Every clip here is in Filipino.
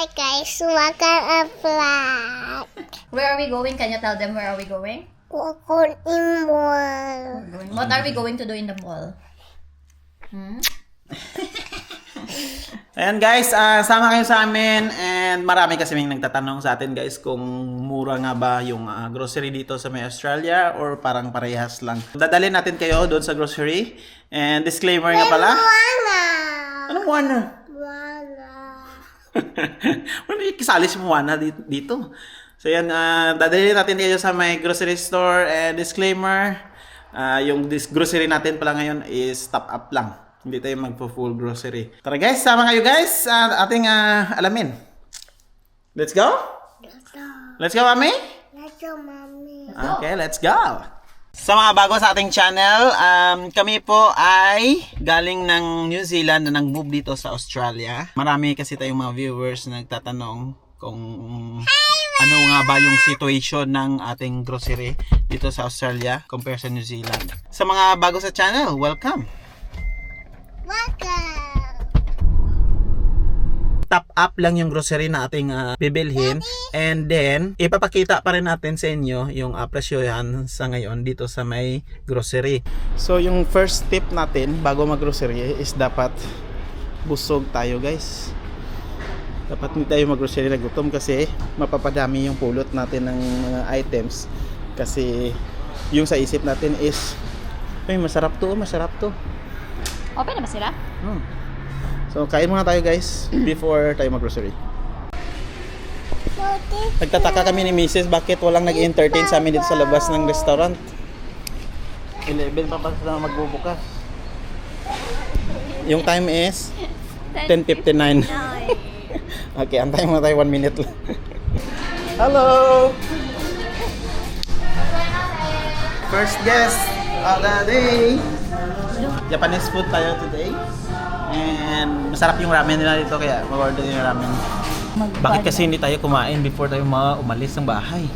Hi guys, welcome a vlog. Where are we going? Can you tell them where are we going? Kukun imol. Going- What are we going to do in the mall? Hmm? Ayan guys, ah, sama kayo sa amin and marami kasi may nagtatanong sa atin guys kung mura nga ba yung ah, grocery dito sa may Australia or parang parehas lang. Dadalhin natin kayo doon sa grocery and disclaimer nga pala. Moana. Anong Moana? Ano yung kisali si Moana di- dito? So yan, ah, dadalhin natin kayo sa may grocery store and disclaimer, ah, yung dis- grocery natin pala ngayon is top up lang. Hindi tayo magpo-full grocery. Tara guys, sama kayo guys sa ating ah, alamin. Let's go? Let's go. Let's go, Mami? Let's go, mommy. Okay, let's go! Sa mga bago sa ating channel, um, kami po ay galing ng New Zealand na nag-move dito sa Australia. Marami kasi tayong mga viewers na nagtatanong kung ano nga ba yung situation ng ating grocery dito sa Australia compare sa New Zealand. Sa mga bago sa channel, welcome! Welcome. Top up lang yung grocery na ating ah, bibilhin and then ipapakita pa rin natin sa inyo yung uh, presyohan sa ngayon dito sa may grocery. So yung first tip natin bago mag-grocery is dapat busog tayo guys. Dapat hindi tayo mag-grocery na gutom kasi mapapadami yung pulot natin ng mga items kasi yung sa isip natin is ay masarap to, masarap to. Open na ba sila? Hmm. So, kain muna tayo guys before tayo mag-grocery. Nagtataka kami ni Mrs. bakit walang nag-entertain sa amin dito sa labas ng restaurant. 11 pa pa sila magbubukas. Yung time is 10.59. okay, antayin muna tayo 1 minute lang. Hello! First guest of the day. Japanese food tayo today. Masarap yung ramen nila dito kaya mag-order yung ramen. Bakit kasi hindi tayo kumain before tayo ma umalis ng bahay?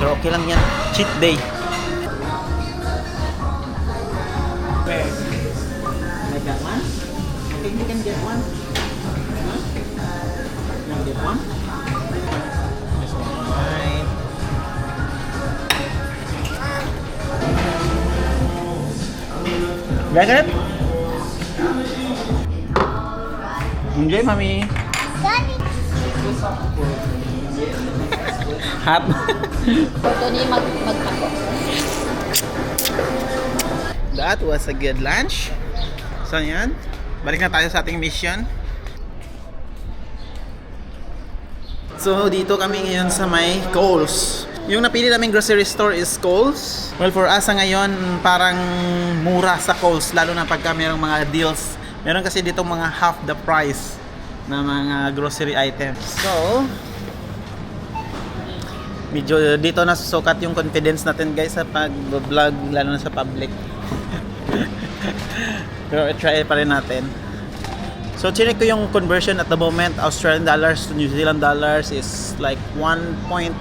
Pero okay lang yan. Cheat day. Like that one? Okay, you can get one. Huh? You want get one? This Enjoy, mami. Hot. Ito ni mag magpako. That was a good lunch. So yan, balik na tayo sa ating mission. So dito kami ngayon sa may Coles. Yung napili naming grocery store is Coles. Well for us ngayon parang mura sa Coles lalo na pagka mayroong mga deals. Meron kasi dito mga half the price na mga grocery items. So, medyo dito nasusukat yung confidence natin guys sa pag-vlog lalo na sa public. Pero try pa rin natin. So, chinek ko yung conversion at the moment, Australian dollars to New Zealand dollars is like 1.11.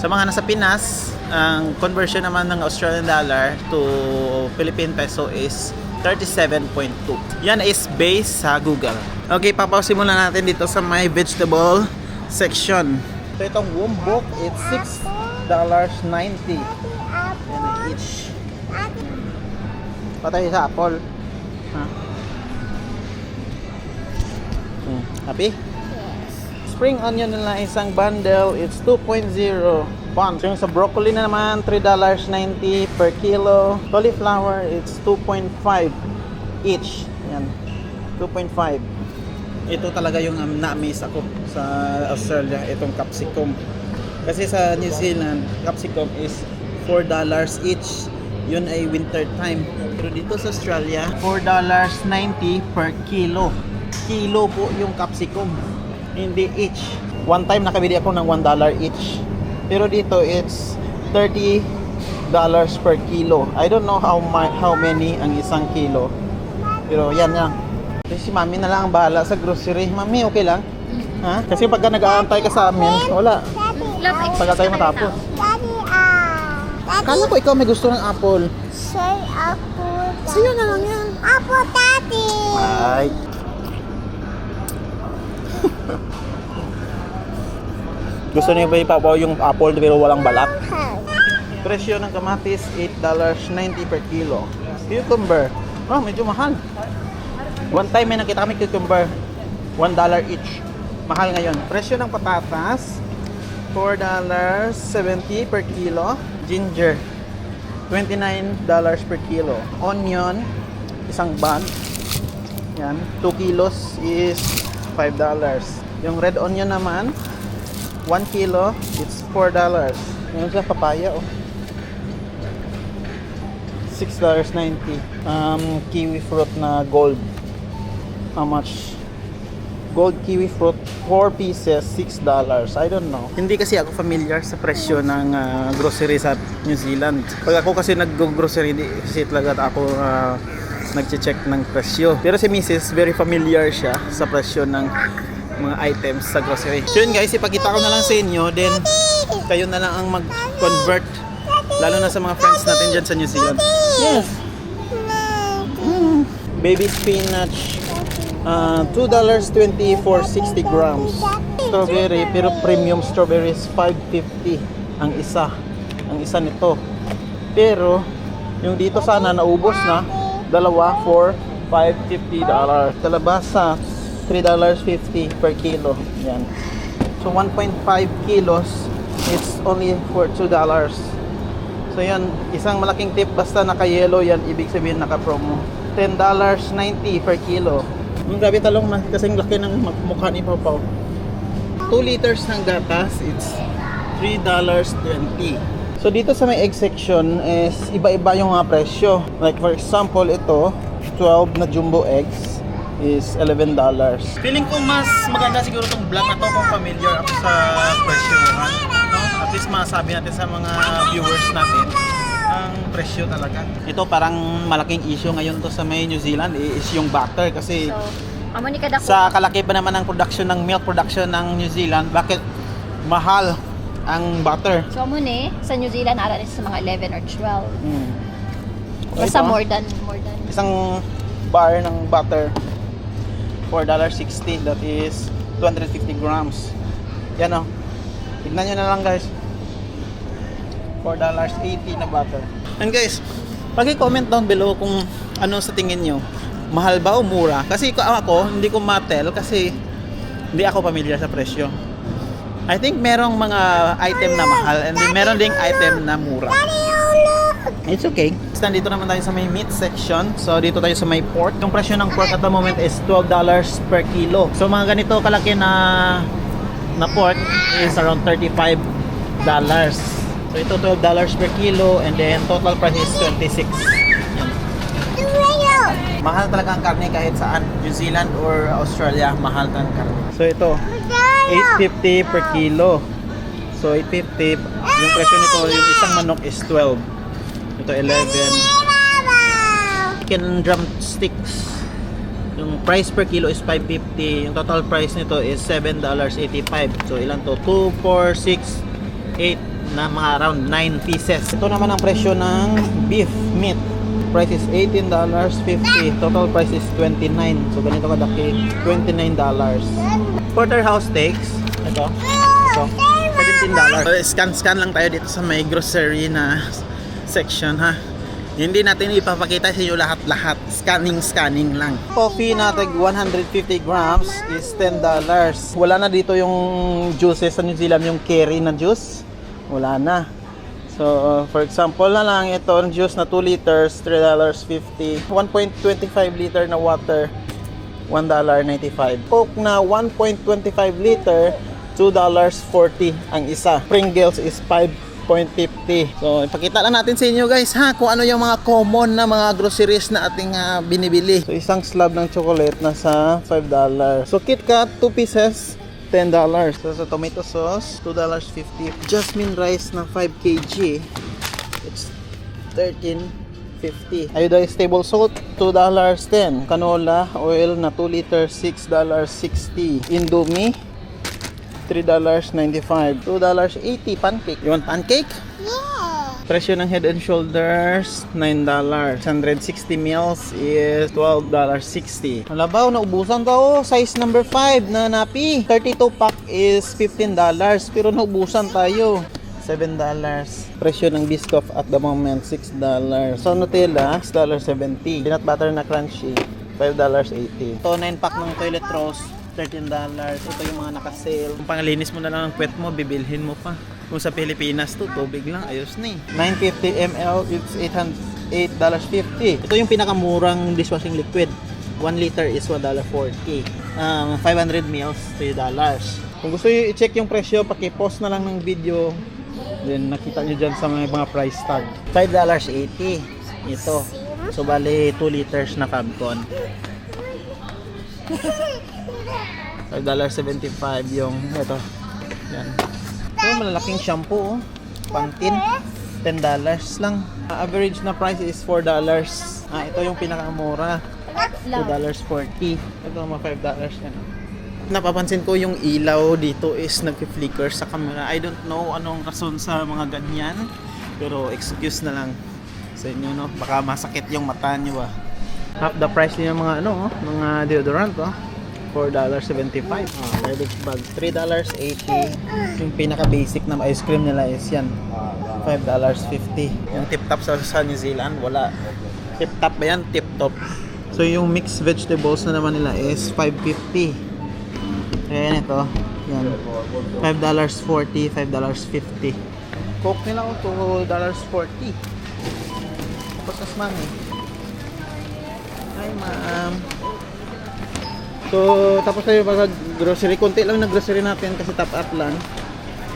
Sa mga nasa Pinas, ang conversion naman ng Australian dollar to Philippine peso is 37.2. Yan is based sa Google. Okay, papausin muna natin dito sa my vegetable section. So, itong wombok, it's $6.90. Yan each. Patay sa apple. Ha? Hmm. Happy? Spring onion nila isang bundle, it's 2.0 pounds. Yung sa broccoli na naman, $3.90 per kilo. Cauliflower, it's 2.5 each. Yan. 2.5. Ito talaga yung um, na-amaze ako sa Australia, itong capsicum. Kasi sa New Zealand, capsicum is $4 each. Yun ay winter time. Pero dito sa Australia, $4.90 per kilo. Kilo po yung capsicum. Hindi each. One time nakabili ako ng $1 each. Pero dito it's $30 per kilo. I don't know how ma- how many ang isang kilo. Pero yan lang. Kasi si mami na lang ang bahala sa grocery. Mami, okay lang? Ha? Kasi pagka nag-aantay ka sa amin, wala. Extra Pagka tayo matapos. Daddy, ah. Daddy, Kala ko ikaw may gusto ng apple. say apple. Sa'yo na lang yan. Apple, daddy. Ay. Gusto niyo ba ipapaw yung apple pero walang balat? Presyo ng kamatis, $8.90 per kilo. Cucumber, oh, medyo mahal. One time may nakita kami cucumber, $1 each. Mahal ngayon. Presyo ng patatas, $4.70 per kilo. Ginger, $29 per kilo. Onion, isang bag. Yan, 2 kilos is $5. Yung red onion naman, 1 kilo, it's $4. Yung sa papaya, oh. $6.90. Um, kiwi fruit na gold. How much? Gold kiwi fruit, 4 pieces, $6. I don't know. Hindi kasi ako familiar sa presyo ng ah, grocery sa New Zealand. Pag ako kasi nag-grocery, kasi talaga ako uh, nag-check ng presyo. Pero si Mrs. very familiar siya sa presyo ng mga items sa grocery. So yun guys, ipakita ko na lang sa inyo, then kayo na lang ang mag-convert lalo na sa mga friends natin dyan sa New Zealand. Yes. Baby spinach, uh, $2.20 for 60 grams. Strawberry, pero premium strawberries, 5.50 ang isa. Ang isa nito. Pero, yung dito sana naubos na, dalawa for $5.50. Kalabasa, $3.50 per kilo. Yan. So, 1.5 kilos, it's only for $2. So yan, isang malaking tip basta naka-yellow yan, ibig sabihin naka-promo. $10.90 per kilo. Ang grabe talong na, kasing laki ng mukha ni Pawpaw. 2 liters ng gatas, it's $3.20. So dito sa may egg section is iba-iba yung mga presyo. Like for example, ito, 12 na jumbo eggs is $11. Feeling ko mas maganda siguro tong vlog na to kung familiar ako sa presyohan. No? At least masabi natin sa mga viewers natin ang presyo talaga. Ito parang malaking issue ngayon to sa may New Zealand eh, is yung butter kasi So, amo ni kada sa kalaki pa naman ng production ng milk production ng New Zealand, bakit mahal ang butter? So amo ni sa New Zealand ara sa mga 11 or 12. Hmm. Basta Ito, more than more than. Isang bar ng butter, $4.60. That is 250 grams. Yan o. Tignan nyo na lang guys. $4.80 na butter. And guys, pag-comment down below kung ano sa tingin nyo. Mahal ba o mura? Kasi ko ako, hindi ko matel kasi hindi ako familiar sa presyo. I think merong mga item na mahal and meron ding item na mura. It's okay. Nandito naman tayo sa may meat section. So, dito tayo sa may pork. Yung presyo ng pork at the moment is $12 per kilo. So, mga ganito kalaki na na pork is around $35. So, ito $12 per kilo and then total price is 26 Mahal talaga ang karne kahit saan. New Zealand or Australia, mahal talaga ang karne. So, ito, 850 per kilo. So, 850. Yung presyo nito, yung isang manok is 12. Ito, 11. Chicken drumsticks. Yung price per kilo is 550. Yung total price nito is $7.85. So, ilan to? 2, 4, 6, 8 na mga around 9 pieces. Ito naman ang presyo ng beef meat. Price is $18.50. Total price is 29 So, ganito kadaki. $29. Porterhouse steaks. Ito. Ito. $17. So, scan-scan lang tayo dito sa may grocery na section ha. Hindi natin ipapakita sa inyo lahat-lahat. Scanning-scanning lang. Coffee natin 150 grams is $10. Wala na dito yung juices sa New Zealand, yung curry na juice. Wala na. So, uh, for example na lang, ito ang juice na 2 liters, $3.50. 1.25 liter na water, $1.95. Coke na 1.25 liter, $2.40 ang isa. Pringles is 5.50. So, ipakita lang natin sa inyo guys ha kung ano yung mga common na mga groceries na ating ah, binibili. So, isang slab ng chocolate nasa $5. So, KitKat 2 pieces, $10. So, sa tomato sauce, $2.50. Jasmine rice na 5 kg, it's 13.50. Iodized table salt, $2.10. Canola oil na 2 liters, $6.60. Indomie, $3.95. $2.80 pancake. You want pancake? Yeah. Presyo ng Head and Shoulders, $9. 160 mils is $12.60. Ang labaw, naubusan ka oh. Size number 5 na napi. 32 pack is $15. Pero naubusan tayo. $7. Presyo ng Biscoff at the moment, $6. Sa Nutella, $6.70. Peanut butter na crunchy, $5.80. Ito, 9 pack ng toilet rolls, $13. Ito yung mga nakasale. Kung panglinis mo na lang ang puwet mo, bibilhin mo pa. Kung sa Pilipinas to, tubig lang, ayos eh. 950 ml, it's 800 $8.50. Ito yung pinakamurang dishwashing liquid. 1 liter is $1.40. Um, 500 mils, $3. Kung gusto nyo i-check yung presyo, paki-post na lang ng video. Then nakita nyo dyan sa mga, mga price tag. $5.80. Ito. So bali 2 liters na Fabcon. $5.75 yung ito. Yan. Ito malalaking shampoo oh. Pantene. $10 lang. Uh, average na price is $4. Ah, ito yung pinakamura. $2.40. Ito mga $5 yan. Napapansin ko yung ilaw dito is nag-flicker sa camera. I don't know anong rason sa mga ganyan. Pero excuse na lang sa inyo, no? Baka masakit yung mata nyo, ah. Half the price din yung mga, ano, oh, mga deodorant, oh. $4.75. Oh, garbage bag. $3.80. Yung pinaka-basic na ice cream nila is yan. $5.50. Yung tip-top sa, sa New Zealand, wala. Tip-top ba yan? Tip-top. So yung mixed vegetables na naman nila is $5.50. Ayan ito. Yan. $5.40, $5.50. Coke nila ko $2.40. Tapos as mami. Hi ma'am. So, tapos tayo pag grocery. Konti lang na grocery natin kasi top up lang.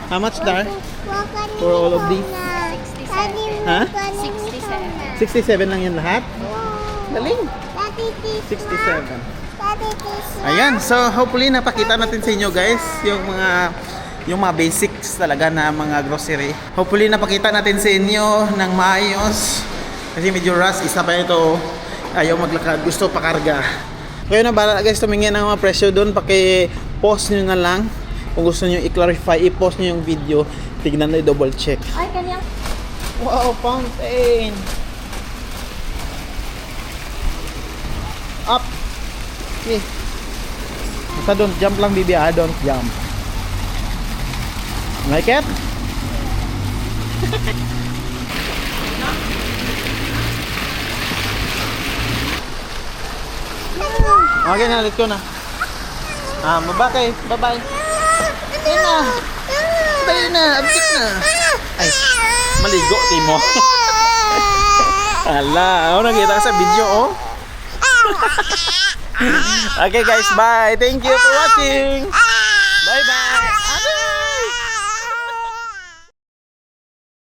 How much dar? For all of these? Ha? 67 lang yan lahat? Galing. 67. Ayan, so hopefully napakita natin sa inyo guys yung mga yung mga basics talaga na mga grocery. Hopefully napakita natin sa inyo ng maayos. Kasi medyo rush, isa pa ito ayaw maglakad, gusto pakarga. Ngayon na bala guys tumingin ng mga presyo doon, paki-post nyo na lang. Kung gusto nyo i-clarify, i-post nyo yung video. Tignan na i-double check. Ay, kanyang... Wow, fountain! Up! Okay. Basta don't jump lang, bibi ah. Don't jump. Like it? Okay na, let's go na. Ah, mabakay. Bye-bye. Ayun na. Ayun na, abtik na. Ay, maligo, Timo. Ala, ako nakita ka sa video, oh. okay guys, bye. Thank you for watching.